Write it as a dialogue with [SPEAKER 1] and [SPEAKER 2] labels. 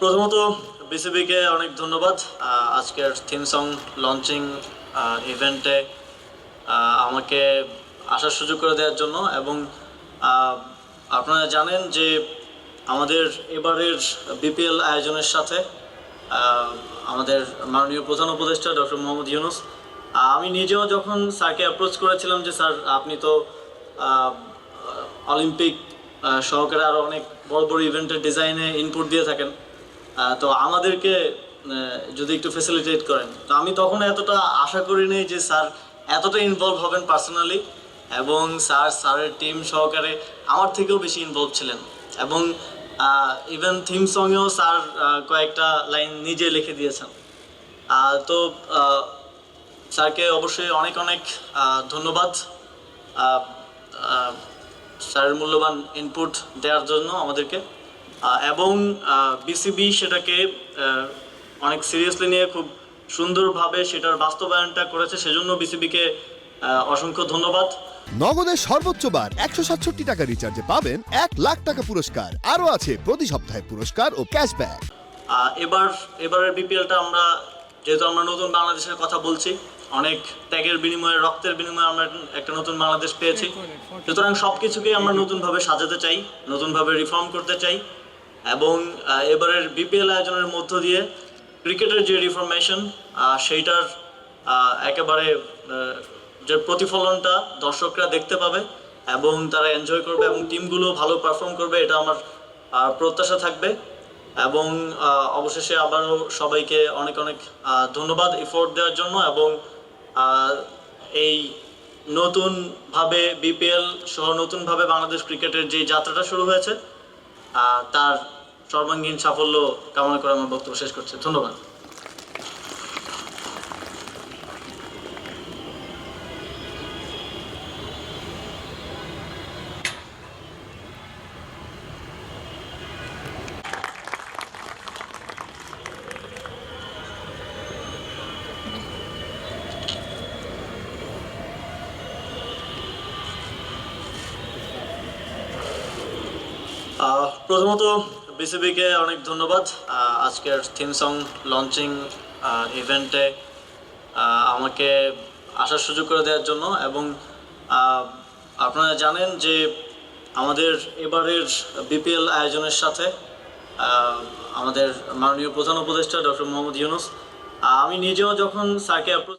[SPEAKER 1] প্রথমত বিসিবিকে অনেক ধন্যবাদ। আজকের থিম সং লঞ্চিং ইভেন্টে আমাকে আসার সুযোগ করে দেওয়ার জন্য এবং আপনারা জানেন যে আমাদের এবারের বিপিএল আয়োজনের সাথে আমাদের মাননীয় প্রধান উপদেষ্টা ডক্টর মোহাম্মদ ইউনুস। আমি নিজেও যখন স্যারকে অ্যাপ্রোচ করেছিলাম যে, স্যার, আপনি তো অলিম্পিক সহকারে আরও অনেক বড় বড় ইভেন্টের ডিজাইনে ইনপুট দিয়ে থাকেন। তো আমাদেরকে যদি একটু ফেসিলিটেট করেন। তো আমি তখন এতটা আশা করি করিনি যে স্যার এতটা ইনভলভ হবেন পার্সোনালি এবং স্যার, স্যারের টিম সহকারে আমার থেকেও বেশি ইনভলভ ছিলেন। এবং ইভেন থিম সঙ্গেও স্যার কয়েকটা লাইন নিজে লিখে দিয়েছেন। তো স্যারকে অবশ্যই অনেক অনেক ধন্যবাদ। স্যারের মূল্যবান ইনপুট দেওয়ার জন্য আমাদেরকে। এবং বিসিবি সেটাকে অনেক সিরিয়াসলি নিয়ে খুব সুন্দরভাবে সেটার বাস্তবায়নটা করেছে সেজন্য বিসিবিকে অসংখ্য ধন্যবাদ।
[SPEAKER 2] নগদের সর্বোচ্চ বার একশো সাতষট্টি টাকা রিচার্জে পাবেন এক লাখ টাকা পুরস্কার। আরও আছে প্রতি সপ্তাহে পুরস্কার ও ক্যাশব্যাক
[SPEAKER 1] এবার এবারের বিপিএলটা আমরা যেহেতু আমরা নতুন বাংলাদেশের কথা বলছি অনেক ত্যাগের বিনিময়ে রক্তের বিনিময়ে আমরা একটা নতুন বাংলাদেশ পেয়েছি। সুতরাং সব কিছুকেই আমরা নতুনভাবে সাজাতে চাই নতুনভাবে রিফর্ম করতে চাই এবং এবারের বিপিএল আয়োজনের মধ্য দিয়ে ক্রিকেটের যে রিফরমেশন সেইটার একেবারে যে প্রতিফলনটা দর্শকরা দেখতে পাবে এবং তারা এনজয় করবে এবং টিমগুলো ভালো পারফর্ম করবে এটা আমার প্রত্যাশা থাকবে এবং অবশেষে আবারও সবাইকে অনেক অনেক ধন্যবাদ এফোর্ট দেওয়ার জন্য এবং এই নতুনভাবে বিপিএল সহ নতুনভাবে বাংলাদেশ ক্রিকেটের যে যাত্রাটা শুরু হয়েছে তার সর্বাঙ্গীন সাফল্য কামনা করে আমার বক্তব্য শেষ করছি। ধন্যবাদ। প্রথমত বিসিবিকে অনেক ধন্যবাদ। আজকের থিম সং লঞ্চিং ইভেন্টে আমাকে আসার সুযোগ করে দেওয়ার জন্য এবং আপনারা জানেন যে আমাদের এবারের বিপিএল আয়োজনের সাথে আমাদের মাননীয় প্রধান উপদেষ্টা ডক্টর মোহাম্মদ ইউনুস আমি নিজেও যখন স্যারকে অ্যাপ্রোচ